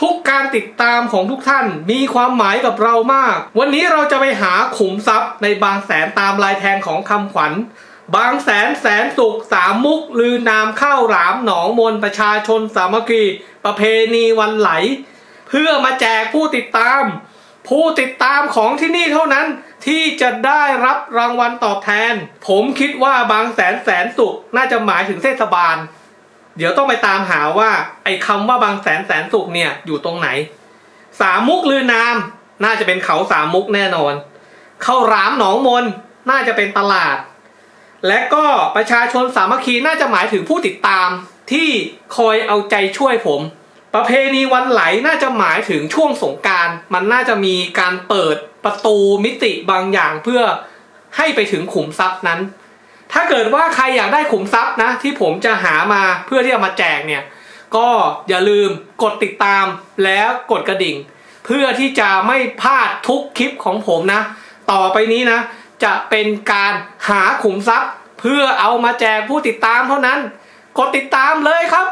ทุกการติดตามของทุกท่านมีความหมายกับเรามาก วันนี้เราจะไปหาขุมทรัพย์ในบางแสนตามลายแทงของคำขวัญ บางแสนแสนสุขสามมุก ลือนามข้าวหลามหนองมนประชาชนสามัคคีประเพณีวันไหล เพื่อมาแจกผู้ติดตาม ผู้ติดตามของที่นี่เท่านั้นที่จะได้รับรางวัลตอบแทน ผมคิดว่าบางแสนแสนสุขน่าจะหมายถึงเทศบาล เดี๋ยวต้องไปตามหาว่าไอ้คำว่าบางแสนแสนสุขเนี่ยอยู่ตรงไหน สามมุกลือนาม น่าจะเป็นเขาสามมุกแน่นอน เข้าวหลามหนองมนน่าจะเป็นตลาด และก็ประชาชนสามัคคีน่าจะหมายถึงผู้ติดตามที่คอยเอาใจช่วยผม ประเพณีวันไหลน่าจะหมายถึงช่วงสงการมันน่าจะมีการเปิดประตูมิติบางอย่างเพื่อให้ไปถึงขุมทรัพย์นั้น ถ้าเกิดว่าใครอยากได้ขุมทรัพย์นะ ที่ผมจะหามาเพื่อที่จะมาแจกเนี่ย ก็อย่าลืมกดติดตามแล้วกดกระดิ่ง เพื่อที่จะไม่พลาดทุกคลิปของผมนะ ต่อไปนี้นะ จะเป็นการหาขุมทรัพย์ เพื่อเอามาแจกผู้ติดตามเท่านั้น กดติดตามเลยครับ